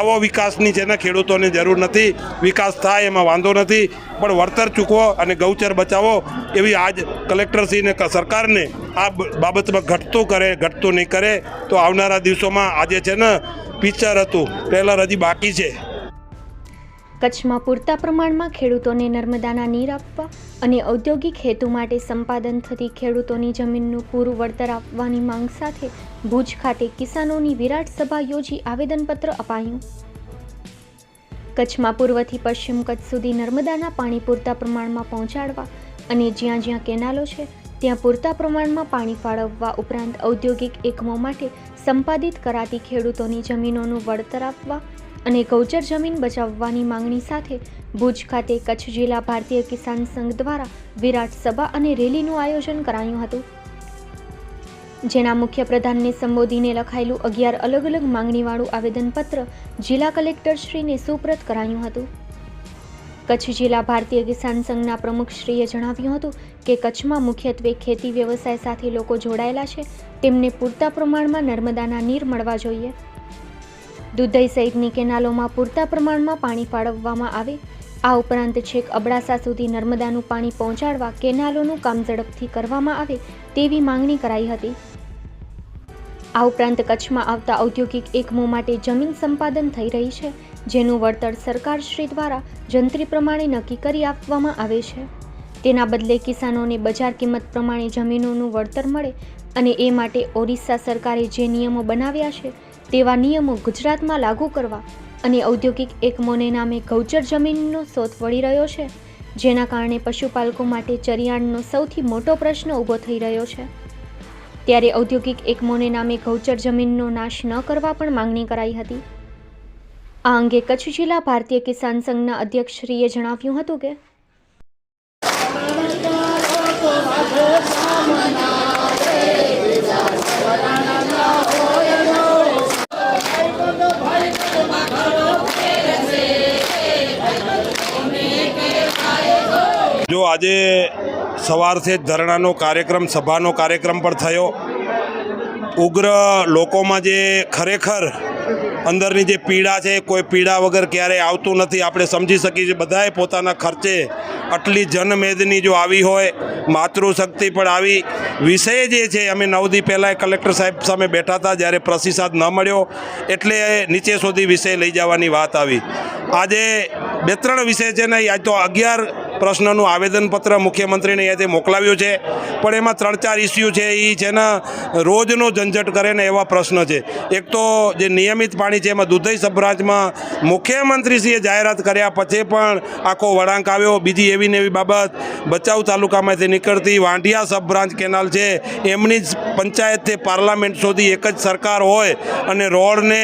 આવો વિકાસની છે ને ખેડૂતોને જરૂર નથી, વિકાસ થાય એમાં વાંધો નથી, પણ વળતર ચૂકવો અને ગૌચર બચાવો એવી આજ કલેક્ટરશ્રીને સરકારને આ બાબતમાં ઘટતું કરે, ઘટતું નહીં કરે, તો આવનારા દિવસોમાં આજે છે ને પિક્ચર હતું ટ્રેલર હજી બાકી છે. કચ્છમાં પૂરતા પ્રમાણમાં ખેડૂતોને નર્મદાના નીર આપવા અને ઔદ્યોગિક હેતુ માટે સંપાદન થતી ખેડૂતોની જમીનનું પૂરું વળતર આપવાની માંગ સાથે ભુજ ખાતે કિસાનોની વિરાટ સભા યોજી આવેદનપત્ર અપાયું. કચ્છમાં પૂર્વથી પશ્ચિમ કચ્છ સુધી નર્મદાના પાણી પૂરતા પ્રમાણમાં પહોંચાડવા અને જ્યાં જ્યાં કેનાલો છે, ત્યાં પૂરતા પ્રમાણમાં પાણી ફાળવવા ઉપરાંત ઔદ્યોગિક એકમો માટે સંપાદિત કરાતી ખેડૂતોની જમીનોનું વળતર આપવા અને ગૌચર જમીન બચાવવાની માંગણી સાથે ભુજ ખાતે કચ્છ જિલ્લા ભારતીય કિસાન સંઘ દ્વારા વિરાટ સભા અને રેલીનું આયોજન કરાયું હતું. જેના મુખ્ય પ્રધાનને સંબોધીને લખાયેલું અગિયાર અલગ અલગ માંગણીવાળું આવેદનપત્ર જિલ્લા કલેક્ટરશ્રીને સુપ્રત કરાયું હતું. કચ્છ જિલ્લા ભારતીય કિસાન સંઘના પ્રમુખશ્રીએ જણાવ્યું હતું કે કચ્છમાં મુખ્યત્વે ખેતી વ્યવસાય સાથે લોકો જોડાયેલા છે. તેમને પૂરતા પ્રમાણમાં નર્મદાના નીર મળવા જોઈએ. દુધઈ સહિતની કેનાલોમાં પૂરતા પ્રમાણમાં પાણી ફાળવવામાં આવે. આ ઉપરાંત છેક અબડાસા સુધી નર્મદાનું પાણી પહોંચાડવા કેનાલોનું કામ ઝડપથી કરવામાં આવે તેવી માંગણી કરાઈ હતી. આ ઉપરાંત કચ્છમાં આવતા ઔદ્યોગિક એકમો માટે જમીન સંપાદન થઈ રહી છે, જેનું વળતર સરકારશ્રી દ્વારા જંત્રી પ્રમાણે નક્કી કરી આપવામાં આવે છે. તેના બદલે કિસાનોને બજાર કિંમત પ્રમાણે જમીનોનું વળતર મળે અને એ માટે ઓરિસ્સા સરકારે જે નિયમો બનાવ્યા છે, તેવા નિયમો ગુજરાતમાં લાગુ કરવા અને ઔદ્યોગિક એકમોને નામે ગૌચર જમીનનો શોધ વળી રહ્યો છે, જેના કારણે પશુપાલકો માટે ચરિયાણનો સૌથી મોટો પ્રશ્ન ઊભો થઈ રહ્યો છે. ત્યારે ઔદ્યોગિક એકમોને નામે ગૌચર જમીનનો નાશ ન કરવા પણ માંગણી કરાઈ હતી. આ અંગે કચ્છ જિલ્લા ભારતીય કિસાન સંઘના અધ્યક્ષશ્રીએ જણાવ્યું હતું કે જો આજે સવારથી જ ધરણાનો કાર્યક્રમ, સભાનો કાર્યક્રમ પણ થયો. ઉગ્ર લોકોમાં જે ખરેખર અંદરની જે પીડા છે, કોઈ પીડા વગર ક્યારેય આવતું નથી. આપણે સમજી શકીએ છીએ બધાએ પોતાના ખર્ચે આટલી જનમેદની જો આવી હોય, માતૃશક્તિ પણ આવી. વિષય જે છે, અમે નવ દી પહેલાં કલેક્ટર સાહેબ સામે બેઠા હતા, જ્યારે પ્રતિસાદ ન મળ્યો, એટલે નીચે સુધી વિષય લઈ જવાની વાત આવી. આજે બે ત્રણ વિષય છે ને આજ તો અગિયાર પ્રશ્નનું આવેદનપત્ર મુખ્યમંત્રીને અહીંયાથી મોકલાવ્યું છે. પણ એમાં ત્રણ ચાર ઇસ્યુ છે એ જેના રોજનો ઝંઝટ કરે ને એવા પ્રશ્ન છે. એક તો જે નિયમિત પાણી છે, એમાં દુધઈ સબરાજમાં મુખ્યમંત્રીશ્રીએ જાહેરાત કર્યા પછી પણ આખો વળાંક આવ્યો. બીજી એવી ને એવી બાબત ભચાઉ તાલુકામાંથી નીકળતી વાંઢિયા સબબ્રાન્ચ કેનાલ છે, એમની જ પંચાયતથી પાર્લામેન્ટ સુધી એક જ સરકાર હોય અને રોડને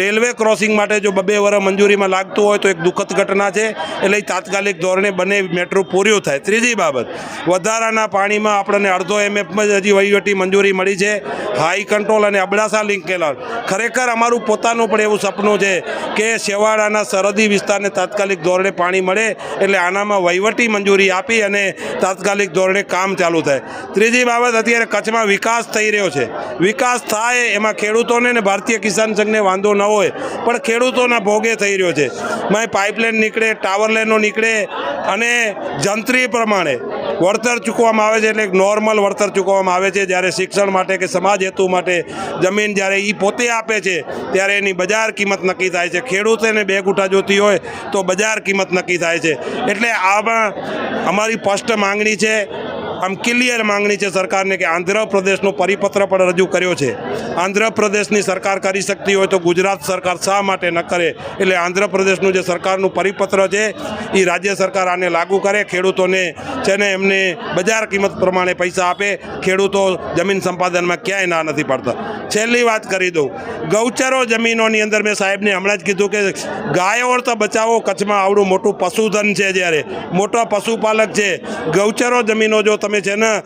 રેલવે ક્રોસિંગ માટે જો બબે વર્ષ મંજૂરીમાં લાગતું હોય તો એક દુઃખદ ઘટના છે. એટલે તાત્કાલિક ધોરણે બંને મેટ્રો પૂર્યું થાય. ત્રીજી બાબત, વધારાના પાણીમાં આપણને અડધો એમએફમાં જ હજી વહીવટી મંજૂરી મળી છે. હાઈ કંટ્રોલ અને અબડાસા લિંક કેનાલ ખરેખર અમારું પોતાનું પણ એવું સપનું છે કે શેવાળાના સરહદી વિસ્તારને તાત્કાલિક ધોરણે પાણી મળે એટલે આનામાં વહીવટી મંજૂરી આપી અને તાત્કાલિક ધોરણે કામ ચાલુ થાય. ત્રીજી બાબત, અત્યારે કચ્છમાં વિકાસ થઈ રહ્યો છે. વિકાસ થાય એમાં ખેડૂતોને ને ભારતીય કિસાન સંઘને વાંધો ન હોય, પણ ખેડૂતોના ભોગે થઈ રહ્યો છે. મેં પાઇપલાઇન નીકળે ટાવર લાઈનો નીકળે અને જંત્રી પ્રમાણે વળતર ચૂકવવામાં આવે છે એટલે એક નોર્મલ વળતર ચૂકવવામાં આવે છે. જ્યારે શિક્ષણ માટે કે સમાજ હેતુ માટે જમીન જ્યારે એ પોતે આપે છે, ત્યારે એની બજાર કિંમત નક્કી થાય છે. ખેડૂતોને બે ગુઠા જોતી હોય તો બજાર કિંમત નક્કી થાય છે. એટલે આમાં અમારી સ્પષ્ટ માંગણી છે આમ ક્લિયર માંગણી છે સરકારને કે આંધ્રપ્રદેશનો પરિપત્ર પણ રજૂ કર્યો છે. આંધ્રપ્રદેશની સરકાર કરી શકતી હોય તો ગુજરાત સરકાર શા માટે ન કરે? એટલે આંધ્રપ્રદેશનું જે સરકારનું પરિપત્ર છે, એ રાજ્ય સરકાર આને લાગુ કરે. ખેડૂતોને છે ને એમને બજાર કિંમત પ્રમાણે પૈસા આપે. ખેડૂતો જમીન સંપાદનમાં ક્યાંય ના નથી પડતા. છેલ્લી વાત કરી દઉં. ગૌચરો જમીનોની અંદર મેં સાહેબને હમણાં જ કીધું કે ગાયો તો બચાવો, કચ્છમાં આવડું મોટું પશુધન છે જ્યારે. મોટો પશુપાલક છે. ગૌચરો જમીનો જો તમે તમે છે ને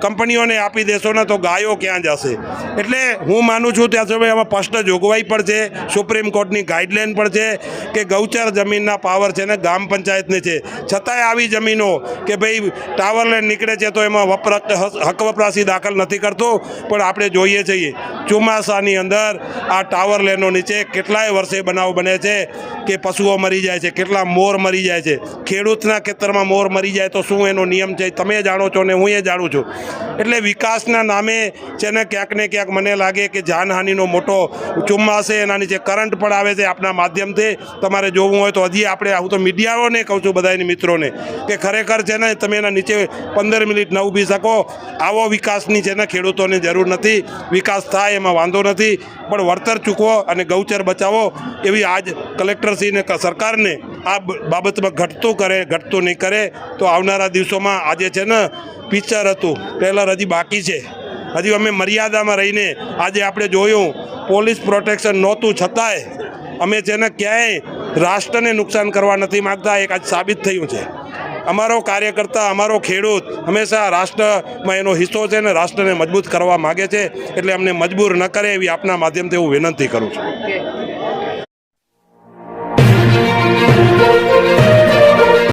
કંપનીઓને આપી દેશો ને તો ગાયો ક્યાં જશે? એટલે હું માનું છું ત્યાં સુધી એમાં સ્પષ્ટ જોગવાઈ પણ છે, સુપ્રીમ કોર્ટની ગાઈડલાઇન પણ છે કે ગૌચર જમીનના પાવર છે ને ગ્રામ પંચાયતને છે. છતાંય આવી જમીનો કે ભાઈ ટાવર લાઈન નીકળે છે તો એમાં વપરાશ, હક વપરાશી દાખલ નથી કરતો, પણ આપણે જોઈએ છીએ. ચોમાસાની અંદર આ ટાવર લેનો નીચે કેટલાય વર્ષે બનાવ બને છે કે પશુઓ મરી જાય છે, કેટલા મોર મરી જાય છે. ખેડૂતના ખેતરમાં મોર મરી જાય તો શું એનો નિયમ છે? તમે જાણો છો ને હું એ જાણું છું. એટલે વિકાસના નામે છે ને ક્યાંક ને ક્યાંક મને લાગે કે જાનહાનિનો મોટો ચોમાસે એના નીચે કરંટ પણ આવે છે આપણા માધ્યમથી તમારે જોવું હોય તો હજી આપણે હું તો મીડિયાઓને કહું છું બધાની મિત્રોને કે ખરેખર છે ને તમે એના નીચે પંદર મિનિટ ન ઊભી શકો. આવો વિકાસની છે ને ખેડૂતોને જરૂર નથી. વિકાસ થાય એમાં વાંધો નથી. પણ વળતર ચૂકવો અને ગૌચર બચાવો એવી આજ કલેક્ટરશ્રીને સરકારને આ બાબતમાં ઘટતું કરે, ઘટતું નહીં કરે, તો આવનારા દિવસોમાં આજે છે ને પિક્ચર હતું. ટ્રેલર હજી બાકી છે. હજી અમે મર્યાદામાં રહીને આજે આપણે જોયું, પોલીસ પ્રોટેક્શન નહોતું છતાંય અમે છે ને ક્યાંય રાષ્ટ્રને નુકસાન કરવા નથી માગતા, એક આજ સાબિત થયું છે. અમારો કાર્યકર્તા, અમારો ખેડૂત હંમેશા રાષ્ટ્રમાં એનો હિસ્સો છે ને રાષ્ટ્રને મજબૂત કરવા માગે છે, એટલે અમને મજબૂર ન કરે એવી આપના માધ્યમથી હું વિનંતી કરું છું.